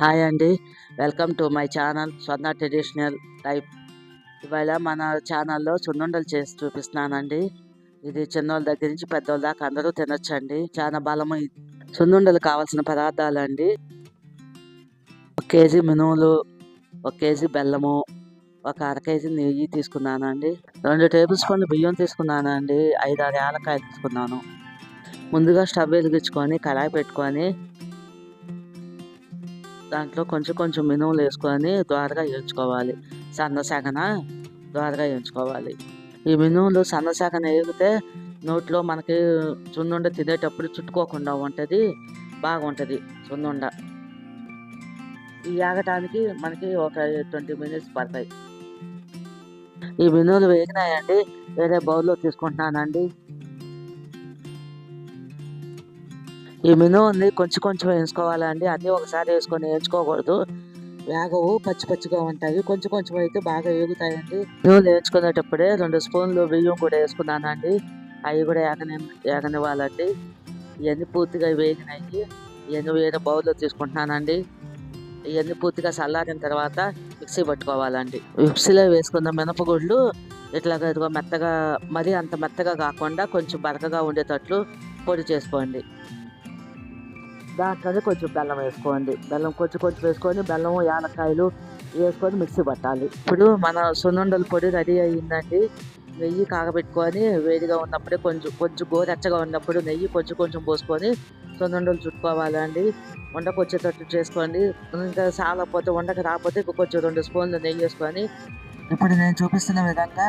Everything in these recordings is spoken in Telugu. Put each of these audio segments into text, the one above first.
హాయ్ అండి. Welcome to my channel Swarna traditional type ఇవాళ మన ఛానల్లో సున్నుండలు చేసి చూపిస్తున్నానండి. ఇది చిన్నోళ్ళ దగ్గర నుంచి పెద్దోళ్ళ దాకా అందరూ తినొచ్చండి. చాలా బలము సున్నుండలు కావాల్సిన పదార్థాలు అండి ఒక కేజీ మినుములు ఒక కేజీ బెల్లము ఒక అర కేజీ నెయ్యి తీసుకున్నానండి. రెండు టేబుల్ స్పూన్లు బియ్యం తీసుకున్నానండి. ఐదు ఆరు యాలకాయలు తీసుకున్నాను. ముందుగా స్టవ్ వెలిగించుకొని కడాయి పెట్టుకొని దాంట్లో కొంచెం కొంచెం మినుములు వేసుకొని ద్వారగా వేయించుకోవాలి. సన్న సగన ద్వారగా వేయించుకోవాలి. ఈ మినుములు సన్న సగన వేగితే నోట్లో మనకి చున్నుండ తినేటప్పుడు చుట్టుకోకుండా ఉంటుంది బాగుంటుంది చున్నుండ ఈ ఆగటానికి మనకి ఒక ట్వంటీ మినిట్స్ పడతాయి. ఈ మినుములు వేగినాయండి వేరే బౌల్లో తీసుకుంటున్నానండి. ఈ మినుముని కొంచెం కొంచెం వేసుకోవాలండి అన్నీ ఒకసారి వేసుకొని వేయించుకోకూడదు. వేగవు పచ్చి పచ్చిగా ఉంటాయి. కొంచెం కొంచెం అయితే బాగా వేగుతాయండి. మినుములు వేయించుకునేటప్పుడే రెండు స్పూన్లు బియ్యం కూడా వేసుకున్నానండి. అవి కూడా ఏగని ఏగనివ్వాలండి. ఇవన్నీ పూర్తిగా వేగినాయి. ఇవన్నీ వేరే బౌల్లో తీసుకుంటున్నానండి. ఇవన్నీ పూర్తిగా చల్లారిన తర్వాత మిక్సీ పట్టుకోవాలండి. మిక్సీలో వేసుకున్న మినపగుళ్ళు ఇట్లా ఇదిగో మెత్తగా మరీ అంత మెత్తగా కాకుండా కొంచెం బరకగా ఉండేటట్లు పొడి చేసుకోండి. దాంట్లోనే కొంచెం బెల్లం వేసుకోండి. బెల్లం కొంచెం కొంచెం వేసుకొని బెల్లం యాలక్కాయలు వేసుకొని మిక్సీ పట్టాలి. ఇప్పుడు మన సున్నుండల పొడి రెడీ అయ్యిందండి. నెయ్యి కాగబెట్టుకొని వేడిగా ఉన్నప్పుడే కొంచెం కొంచెం గోరెచ్చగా ఉన్నప్పుడు నెయ్యి కొంచెం కొంచెం పోసుకొని సున్నుండలు చుట్టుకోవాలండి. వండకు వచ్చేటట్టు చేసుకోండి. ఇంకా సాలకపోతే వండకు రాకపోతే ఇంకో కొంచెం రెండు స్పూన్లు నెయ్యి వేసుకొని ఇప్పుడు నేను చూపిస్తున్న విధంగా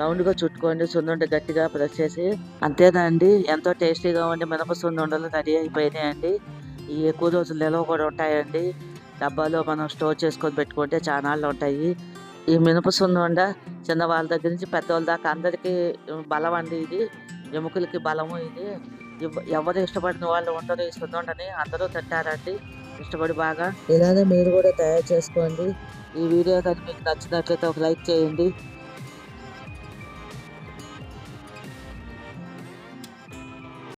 రౌండ్గా చుట్టుకోండి. సున్నుండ గట్టిగా ప్రెస్ చేసి. అంతేనండి. ఎంతో టేస్టీగా ఉండి మినప సున్నుండలు రెడీ అయిపోయినాయండి. ఈ ఎక్కువ రోజులు నిల్వ కూడా ఉంటాయండి. డబ్బాలో మనం స్టోర్ చేసుకొని పెట్టుకుంటే చానాళ్ళు ఉంటాయి. ఈ మినప సున్నుండ చిన్న వాళ్ళ దగ్గర నుంచి పెద్దవాళ్ళ దాకా అందరికీ బలం అండి ఇది. ఎముకలకి బలము ఇది. ఎవ- ఎవరు ఇష్టపడిన వాళ్ళు ఉండరు ఈ సున్నుండని అందరూ తింటారండి. ఇష్టపడి బాగా. ఇలానే మీరు కూడా తయారు చేసుకోండి. ఈ వీడియో కానీ మీకు నచ్చినట్లయితే ఒక లైక్ చేయండి.